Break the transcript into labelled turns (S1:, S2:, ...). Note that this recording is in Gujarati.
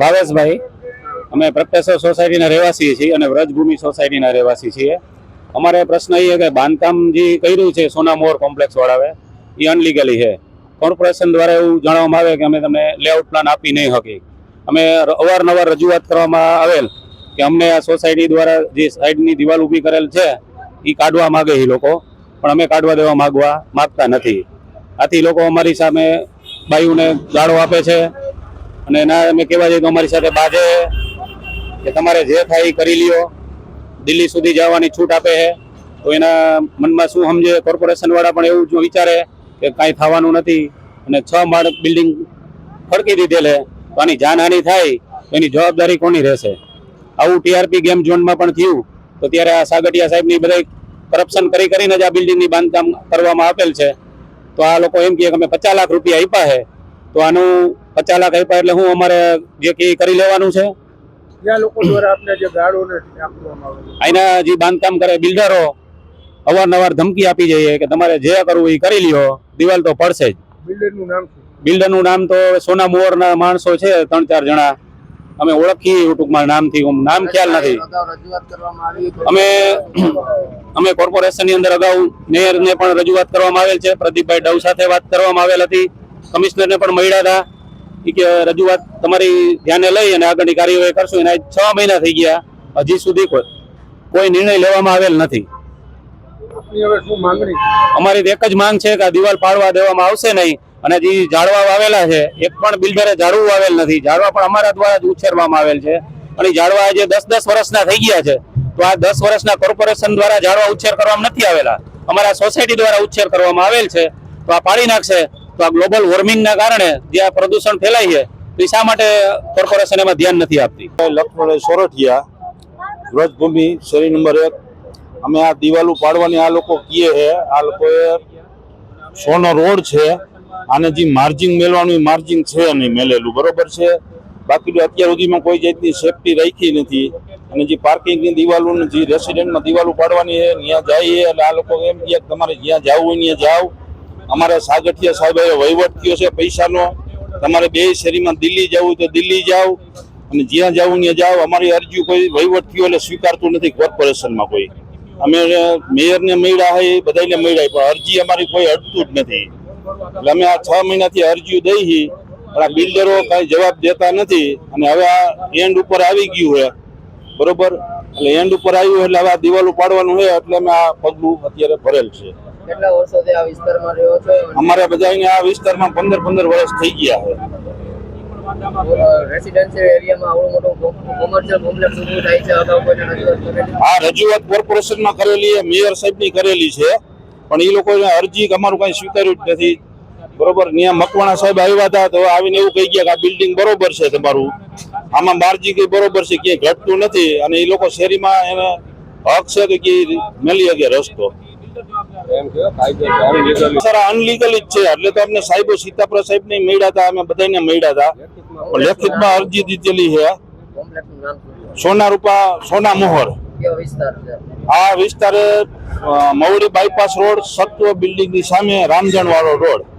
S1: ભાવેશભાઈ. અમે પ્રત્યેશ્વર સોસાયટીના રહેવાસી છીએ અને વ્રજભૂમિ સોસાયટીના રહેવાસી છીએ. અમારે પ્રશ્ન એ કે બાંધકામ જે કર્યું છે સોના મોર કોમ્પ્લેક્સ વાળાવે એ અનલીગલી છે. કોર્પોરેશન દ્વારા એવું જણાવવામાં આવે કે અમે તમને લેઆઉટ પ્લાન આપી નહીં શકી અમે અવારનવાર રજૂઆત કરવામાં આવેલ કે અમને આ સોસાયટી દ્વારા જે સાઈડની દિવાલ ઊભી કરેલ છે એ કાઢવા માગે એ લોકો. પણ અમે કાઢવા દેવા માગવા માગતા નથી. આથી લોકો અમારી સામે બાયુને ગાળો આપે છે. અને એના અમે કહેવા જઈએ તો અમારી સાથે બાજે કે તમારે જે થાય એ કરી લ્યો. દિલ્હી સુધી જવાની છૂટ આપે છે. તો એના મનમાં શું સમજે? કોર્પોરેશનવાળા પણ એવું જો વિચારે કે કાંઈ થવાનું નથી. અને છ માળ બિલ્ડિંગ ફડકી દીધેલે તો આની જાનહાનિ થાય, તો એની જવાબદારી કોની રહેશે? આવું ટીઆરપી ગેમ ઝોનમાં પણ થયું. તો ત્યારે આ સાગટિયા સાહેબની બધા કરપ્શન કરી કરીને જ આ બિલ્ડિંગની બાંધકામ કરવામાં આપેલ છે. તો આ લોકો એમ કહે કે અમે પચાસ લાખ રૂપિયા આપ્યા છે. તો આનું પચાસ લાખ આપ્યા એટલે હું અમારે જે કે કરી લેવાનું છે.
S2: લોકો દ્વારા આપને જે
S1: બાંધકામ કરે બિલ્ડરો અવારનવાર ધમકી આપી જઈએ કે તમારે જે કરવું એ કરી લ્યો દિવાલ તો પડશે જ.
S2: બિલ્ડરનું નામ
S1: બિલ્ડરનું નામ તો સોના મોરના માણસો છે ત્રણ ચાર જણા. અમે ઓળખીએ ટૂંકમાં નામથી નામ ખ્યાલ નથી. અમે અમે કોર્પોરેશનની અંદર અગાઉ મેયરને પણ રજૂઆત કરવામાં આવેલ છે પ્રદીપભાઈ ડવ સાથે વાત કરવામાં આવેલ હતી. કમિશનરને પણ મળ્યા હતા. કે રજૂઆત તમારી ધ્યાને લઈ અને આગળની કાર્યવાહી કરશું. એના છ મહિના થઈ ગયા. હજી સુધી કોઈ કોઈ નિર્ણય લેવામાં આવેલ નથી.
S2: શું માંગણી?
S1: અમારી એક જ માંગ છે કે આ દિવાલ પાડવા દેવામાં આવશે નહીં. અને જે ઝાડવા વાવેલા છે એક પણ બિલ્ડરે ઝાડવું વાવેલ નથી. ઝાડવા પણ અમારા દ્વારા જ ઉછેરવામાં આવેલ છે. અને ઝાડવા આજે દસ દસ વર્ષના થઈ ગયા છે. તો આ દસ વર્ષના કોર્પોરેશન દ્વારા ઝાડવા ઉછેર કરવામાં નથી આવેલા. અમારા સોસાયટી દ્વારા ઉછેર કરવામાં આવેલ છે. તો આ પાડી નાખશે. તો આ ગ્લોબલ વોર્મિંગના કારણે જે આ પ્રદૂષણ ફેલાય છે, તો ઈ શા માટે કોર્પોરેશન એમાં ધ્યાન નથી આપતી?
S3: લક્ષ્મણ સોરઠિયા, વ્રજભૂમિ, શેરી નંબર એક. અમે આ દિવાલો પાડવાની આ લોકો કીએ છે, આ લોકોએ સોનો રોડ છે, આને જે માર્જિંગ મેળવાનું એ માર્જિંગ છે નહીં મેલેલું, બરોબર છે? બાકી અત્યાર સુધીમાં કોઈ જાતની સેફટી રાખી નથી. અને જે પાર્કિંગની દિવાલો જે રેસિડેન્ટમાં દિવાલો પાડવાની છે, ત્યાં જઈએ એટલે આ લોકો એમ કે તમારે જ્યાં જવું હોય ત્યાં જાઓ. અમારે સાગઠિયા સાહેબે વહીવટ થયો છે પૈસાનો. તમારે બે શેરીમાં દિલ્હી જવું હોય તો દિલ્હી જાઓ અને જ્યાં જવું ત્યાં જાઓ. અમારી અરજી કોઈ વહીવટ થયો એટલે સ્વીકારતું નથી કોર્પોરેશનમાં કોઈ. અમે મેયરને મળ્યા હોય બધાને મળ્યા પણ અરજી અમારી કોઈ અડતું જ નથી. એટલે અમે આ છ મહિનાથી અરજીઓ દઈ પણ આ બિલ્ડરો કાંઈ જવાબ દેતા નથી. અને હવે આ એન્ડ ઉપર આવી ગયું છે બરોબર? એટલે એન્ડ ઉપર આવ્યું એટલે હવે આ દિવાલ પાડવાનું છે એટલે અમે આ પગલું અત્યારે ભરેલ છે.
S4: કેટલા વર્ષોથી આ વિસ્તારમાં રહ્યો છો?
S3: અમારે બધાને આ વિસ્તારમાં પંદર પંદર વર્ષ થઈ ગયા છે.
S4: રેસિડેન્શિયલ એરિયામાં આવડું મોટું કોમર્શિયલ કોમ્પ્લેક્સ ઊભું થાય છે અગાઉ કોઈને રજૂઆત
S3: આ રજૂઆત કોર્પોરેશનમાં કરેલી છે મેયર સાહેબની કરેલી છે. પણ એ લોકોએ અરજી અમારું કઈ સ્વીકાર્યું જ નથી. બરોબર ત્યાં મકવાણા સાહેબ આવ્યા હતા તો આવીને એવું કહી ગયા કે આ બિલ્ડિંગ બરોબર છે તમારું. આમાં માર્જી કઈ બરોબર છે ક્યાંય ઘટતું નથી. અને એ લોકો શેરીમાં એને હક છે કે મેલી શકે રસ્તો. અનલીગલ જ છે. એટલે તો અમને સાહેબો સીતાપુરા સાહેબ ને મળ્યા હતા બધાને મળ્યા હતા. લેખિતમાં અરજી દીધેલી છે. સોના રૂપા સોના મોહર. આ વિસ્તાર મવડી બાયપાસ રોડ, સત્વ બિલ્ડિંગની સામે રામજણ વાળો રોડ.